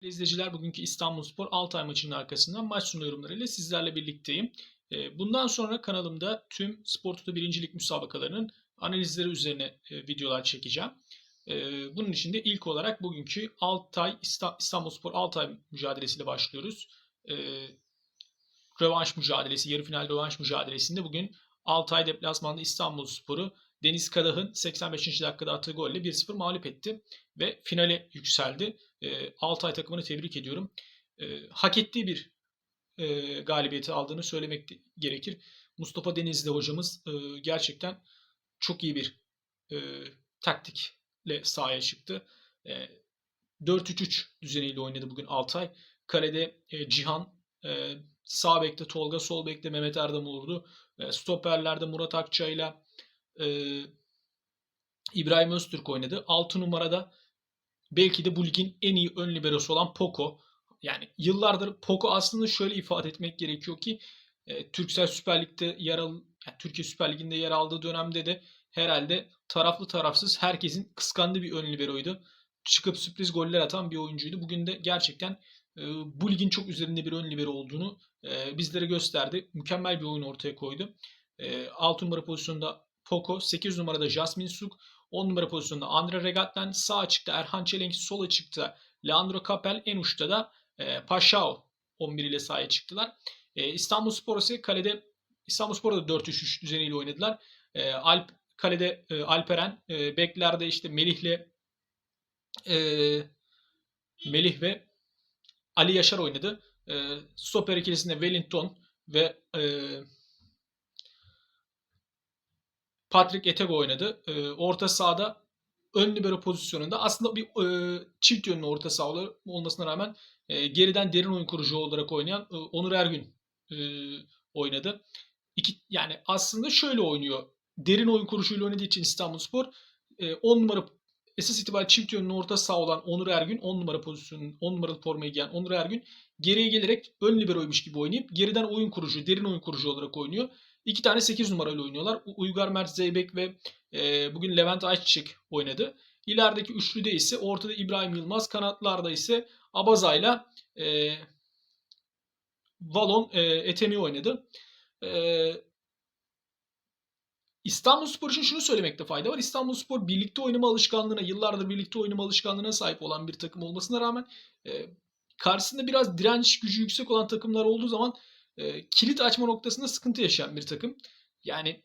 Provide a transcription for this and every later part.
İzleyiciler bugünkü İstanbulspor Altay maçının arkasından maç sonu yorumlarıyla sizlerle birlikteyim. Ee, Bundan sonra kanalımda tüm Spor Toto 1. Lig müsabakalarının analizleri üzerine e, videolar çekeceğim. Ee, Bunun için de ilk olarak bugünkü Altay İsta- İstanbulspor Altay mücadelesiyle başlıyoruz. Ee, Rövanş mücadelesi, yarı final rövanş mücadelesinde bugün Altay deplasmanda İstanbulspor'u Deniz Kadah'ın 85. dakikada attığı golle 1-0 mağlup etti ve finale yükseldi. E, Altay takımını tebrik ediyorum. E, hak ettiği bir e, galibiyeti aldığını söylemek gerekir. Mustafa Denizli hocamız e, gerçekten çok iyi bir e, taktikle sahaya çıktı. E, 4-3-3 düzeniyle oynadı bugün Altay. Kalede e, Cihan, e, sağ bekte Tolga, sol bekte Mehmet Erdamoğlu'du. E, stoperlerde Murat Akçay'la e, İbrahim Öztürk oynadı. 6 numarada belki de bu ligin en iyi ön liberosu olan Poco. Yani yıllardır Poco aslında şöyle ifade etmek gerekiyor ki e, Türksel Süper Lig'de yer al, yani Türkiye Süper Ligi'nde yer aldığı dönemde de herhalde taraflı tarafsız herkesin kıskandığı bir ön liberoydu. Çıkıp sürpriz goller atan bir oyuncuydu. Bugün de gerçekten e, bu ligin çok üzerinde bir ön libero olduğunu e, bizlere gösterdi. Mükemmel bir oyun ortaya koydu. E, 6 numara pozisyonda Poco, 8 numarada Jasmin Suk, 10 numara pozisyonda Andre Regat'tan sağ açıkta Erhan Çelenk, sol açıkta Leandro Capel, en uçta da e, Paşao 11 ile sahaya çıktılar. E, İstanbulspor ise kalede İstanbulspor'da 4-3-3 düzeniyle oynadılar. E, Alp kalede e, Alperen, e, beklerde işte Melih'le e, Melih ve Ali Yaşar oynadı. E, stoper ikilisinde Wellington ve e, Patrick Etego oynadı. E, orta sahada ön libero pozisyonunda aslında bir e, çift yönlü orta saha olmasına rağmen e, geriden derin oyun kurucu olarak oynayan e, Onur Ergün e, oynadı. İki, yani aslında şöyle oynuyor. Derin oyun kurucuyla oynadığı için İstanbulspor e, 10 numara esas itibariyle çift yönlü orta saha olan Onur Ergün 10 numara pozisyonun 10 numaralı formayı giyen Onur Ergün geriye gelerek ön liberoymuş gibi oynayıp geriden oyun kurucu, derin oyun kurucu olarak oynuyor. İki tane 8 numarayla oynuyorlar. Uygar Mert Zeybek ve e, bugün Levent Ayçiçek oynadı. İlerideki üçlüde ise ortada İbrahim Yılmaz, kanatlarda ise Abaza'yla e, Valon e, Etemi oynadı. E, İstanbulspor için şunu söylemekte fayda var. İstanbulspor birlikte oynama alışkanlığına, yıllardır birlikte oynama alışkanlığına sahip olan bir takım olmasına rağmen e, karşısında biraz direnç gücü yüksek olan takımlar olduğu zaman e, kilit açma noktasında sıkıntı yaşayan bir takım. Yani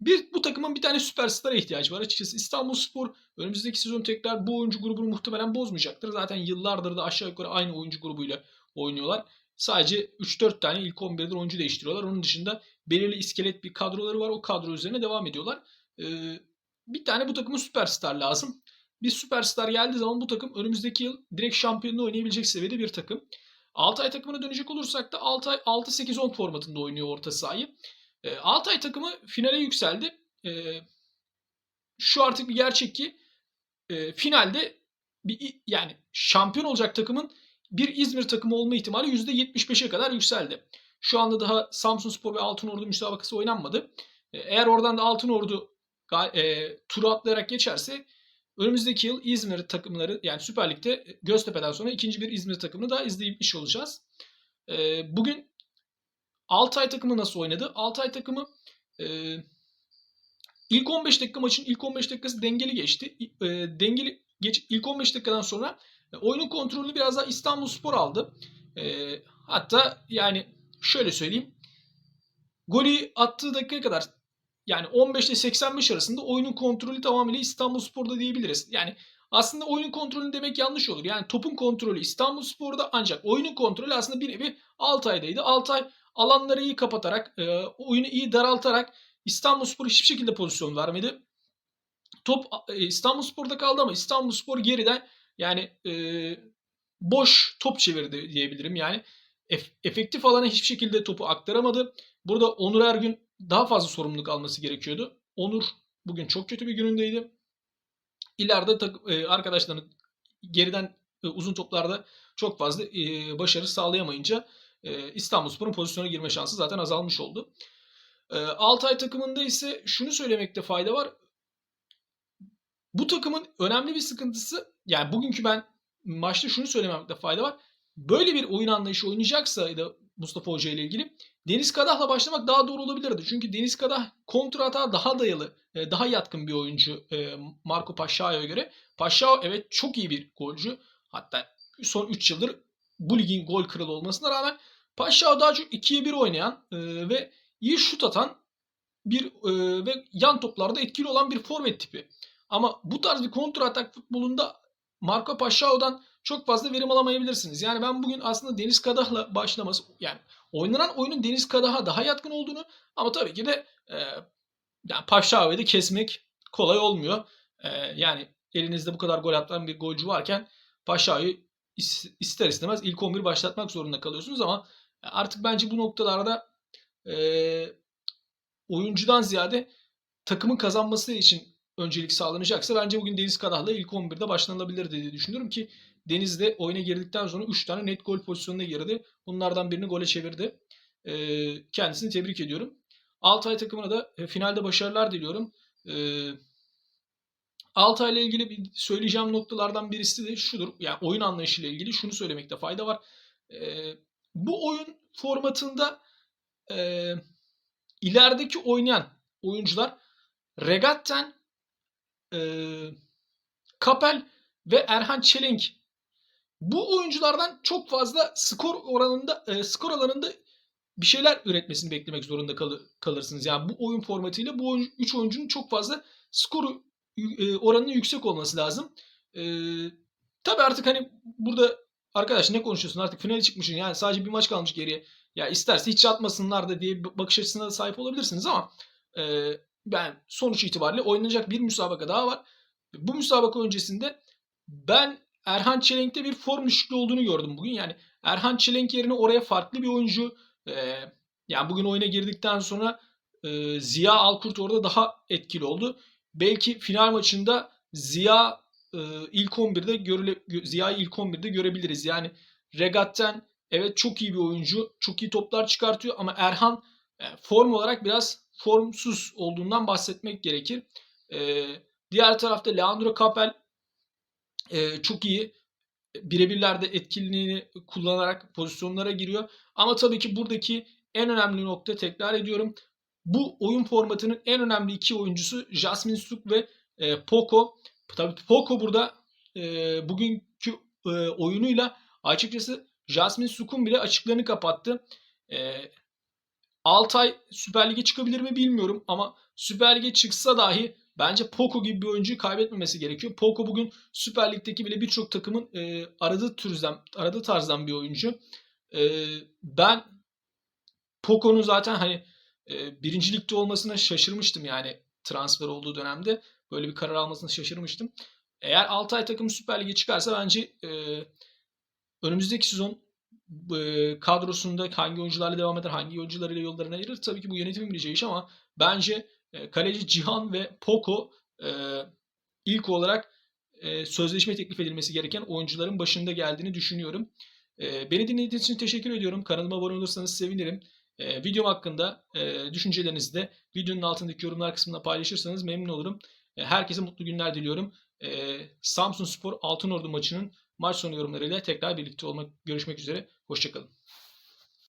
bir bu takımın bir tane süperstara ihtiyacı var. Açıkçası İstanbulspor önümüzdeki sezon tekrar bu oyuncu grubunu muhtemelen bozmayacaktır. Zaten yıllardır da aşağı yukarı aynı oyuncu grubuyla oynuyorlar. Sadece 3-4 tane ilk 11'den oyuncu değiştiriyorlar. Onun dışında belirli iskelet bir kadroları var. O kadro üzerine devam ediyorlar. Ee, bir tane bu takımın süperstar lazım. Bir süperstar geldiği zaman bu takım önümüzdeki yıl direkt şampiyonluğu oynayabilecek seviyede bir takım. Altay takımına dönecek olursak da Altay 6-8-10 formatında oynuyor orta sahayı. E, Altay takımı finale yükseldi. E, şu artık bir gerçek ki e, finalde bir yani şampiyon olacak takımın bir İzmir takımı olma ihtimali %75'e kadar yükseldi. Şu anda daha Samsunspor ve Altınordu müsabakası oynanmadı. E, eğer oradan da Altınordu e, turu atlayarak geçerse önümüzdeki yıl İzmir takımları yani Süper Lig'de Göztepe'den sonra ikinci bir İzmir takımını daha izlemiş olacağız. E, bugün Altay takımı nasıl oynadı? Altay takımı e, ilk 15 dakika maçın ilk 15 dakikası dengeli geçti. E, dengeli geç ilk 15 dakikadan sonra e, oyunun kontrolünü biraz daha İstanbulspor aldı. E, hatta yani şöyle söyleyeyim. Golü attığı dakikaya kadar yani 15 ile 85 arasında oyunun kontrolü tamamıyla İstanbulspor'da diyebiliriz. Yani aslında oyunun kontrolü demek yanlış olur. Yani topun kontrolü İstanbulspor'da ancak oyunun kontrolü aslında bir nevi Altay'daydı. Altay alanları iyi kapatarak, e, oyunu iyi daraltarak İstanbulspor hiçbir şekilde pozisyon vermedi. Top e, İstanbulspor'da kaldı ama İstanbulspor geriden yani e, boş top çevirdi diyebilirim. Yani ef- efektif alana hiçbir şekilde topu aktaramadı. Burada Onur Ergün daha fazla sorumluluk alması gerekiyordu. Onur bugün çok kötü bir günündeydi. İleride tak- e, arkadaşlarının geriden e, uzun toplarda çok fazla e, başarı sağlayamayınca e, İstanbulspor'un pozisyona girme şansı zaten azalmış oldu. Altay takımında ise şunu söylemekte fayda var. Bu takımın önemli bir sıkıntısı yani bugünkü ben maçta şunu söylemekte fayda var. Böyle bir oyun anlayışı oynayacaksa Mustafa Hoca ile ilgili Deniz Kadah'la başlamak daha doğru olabilirdi. Çünkü Deniz Kadah kontra atağa daha dayalı, e, daha yatkın bir oyuncu e, Marco Paşao'ya göre. Paşao evet çok iyi bir golcü. Hatta son 3 yıldır bu ligin gol kralı olmasına rağmen Paşao daha çok 2'ye 1 oynayan e, ve iyi şut atan bir ve yan toplarda etkili olan bir forvet tipi. Ama bu tarz bir kontra atak futbolunda Marco Paşao'dan çok fazla verim alamayabilirsiniz. Yani ben bugün aslında Deniz Kadah'la başlaması yani oynanan oyunun Deniz Kadah'a daha yatkın olduğunu ama tabii ki de e, yani Paşao'yu da kesmek kolay olmuyor. E, yani elinizde bu kadar gol atan bir golcü varken Paşao'yu ister istemez ilk 11 başlatmak zorunda kalıyorsunuz ama artık bence bu noktalarda e, oyuncudan ziyade takımın kazanması için öncelik sağlanacaksa bence bugün Deniz Kadah'la ilk 11'de başlanılabilir diye düşünüyorum ki Deniz de oyuna girdikten sonra 3 tane net gol pozisyonuna girdi. Bunlardan birini gole çevirdi. Ee, kendisini tebrik ediyorum. Altay takımına da e, finalde başarılar diliyorum. Ee, Altay ile ilgili söyleyeceğim noktalardan birisi de şudur. Yani oyun anlayışıyla ilgili şunu söylemekte fayda var. Ee, bu oyun formatında e, ilerideki oynayan oyuncular Regatten, e, Kapel ve Erhan Çelenk bu oyunculardan çok fazla skor oranında e, skor alanında bir şeyler üretmesini beklemek zorunda kal- kalırsınız. Yani bu oyun formatıyla bu 3 oyuncu, oyuncunun çok fazla skoru e, oranının yüksek olması lazım. E, tabii artık hani burada arkadaş ne konuşuyorsun artık finale çıkmışsın yani sadece bir maç kalmış geriye. Ya isterse hiç atmasınlar da diye bakış açısına da sahip olabilirsiniz ama e, ben sonuç itibariyle oynanacak bir müsabaka daha var. Bu müsabaka öncesinde ben Erhan Çelenk'te bir form düşüklüğü olduğunu gördüm bugün. Yani Erhan Çelenk yerine oraya farklı bir oyuncu e, yani bugün oyuna girdikten sonra e, Ziya Alkurt orada daha etkili oldu. Belki final maçında Ziya e, ilk 11'de görüle, Ziya'yı ilk 11'de görebiliriz. Yani Regat'ten evet çok iyi bir oyuncu. Çok iyi toplar çıkartıyor ama Erhan e, form olarak biraz formsuz olduğundan bahsetmek gerekir. E, diğer tarafta Leandro Capel e, çok iyi birebirlerde etkinliğini kullanarak pozisyonlara giriyor. Ama tabii ki buradaki en önemli nokta tekrar ediyorum. Bu oyun formatının en önemli iki oyuncusu Jasmine Suk ve e, Poco. Tabii Poco burada e, bugünkü e, oyunuyla açıkçası Jasmine Suk'un bile açıklarını kapattı. E, Altay Süper Lig'e çıkabilir mi bilmiyorum ama Süper Lig'e çıksa dahi bence Poco gibi bir oyuncuyu kaybetmemesi gerekiyor. Poco bugün Süper Lig'deki bile birçok takımın e, aradığı türden, aradığı tarzdan bir oyuncu. E, ben Poco'nun zaten hani e, birinci ligde olmasına şaşırmıştım yani transfer olduğu dönemde. Böyle bir karar almasına şaşırmıştım. Eğer Altay takımı Süper Lig'e çıkarsa bence e, önümüzdeki sezon e, kadrosunda hangi oyuncularla devam eder, hangi oyuncularıyla yollarını ayırır tabii ki bu yönetimin bileceği iş ama bence e, kaleci Cihan ve Poco e, ilk olarak e, sözleşme teklif edilmesi gereken oyuncuların başında geldiğini düşünüyorum. E, beni dinlediğiniz için teşekkür ediyorum. Kanalıma abone olursanız sevinirim. E, videom hakkında e, düşüncelerinizi de videonun altındaki yorumlar kısmında paylaşırsanız memnun olurum. E, herkese mutlu günler diliyorum. E, Samsun Spor Altınordu maçının maç sonu yorumlarıyla tekrar birlikte olmak görüşmek üzere. Hoşçakalın.